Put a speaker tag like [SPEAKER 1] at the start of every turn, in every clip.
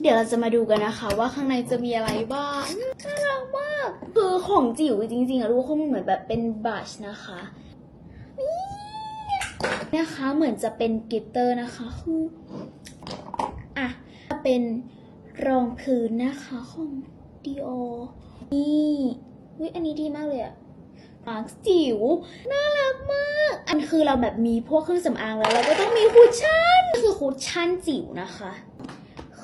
[SPEAKER 1] เดี๋ยวเราจะมาดูกันนะคะ ว่าข้างในจะมีอะไรบ้างน่ารักมากคือของจิ๋วจริงๆอะทุกคนมันเหมือนแบบเป็นบัชนะคะนี่นะคะเหมือนจะเป็นกิตเตอร์นะคะคืออะเป็นรองพื้นนะคะของดีอนี่วิอันนี้ดีมากเลยอะมาร์คจิ๋วน่ารักมาก อันคือเราแบบมีพวกเครื่องสำอางแล้ว เราก็ต้องมีคุชชั่น คือคุชชั่นจิ๋วนะคะ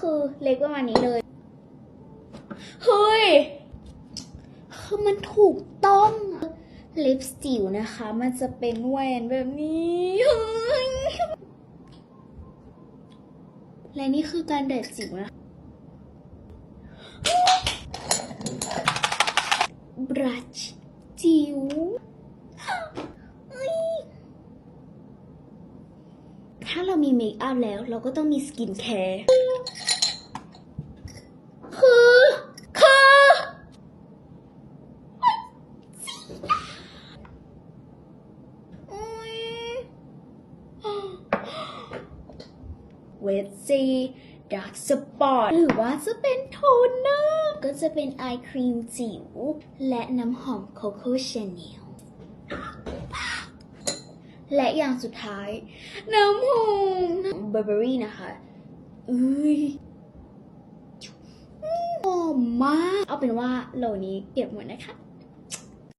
[SPEAKER 1] คือเล็กประมาณนี้เลย เฮ้ย คือมันถูกต้องลิปสติวนะคะ มันจะเป็นแหวนแบบนี้เฮ้ยและนี่คือการเด็ดจิ๋วนะบรัชจิ๋วถ้าเรามีเมคอัพแล้วเราก็ต้องมีสกินแคร์ คือคืออุ๊ย เวทซีดาร์กสปอร์ตหรือว่าจะเป็นโทนเนอร์ก็จะเป็นไอครีมจิ๋วและน้ำหอมโคโค่ชาแนลและอย่างสุดท้าย น้ำหอมเบอร์เบอรี่นะคะเอ้ยหอมมาก เอาเป็นว่าโหลนี้เก็บหมดนะคะ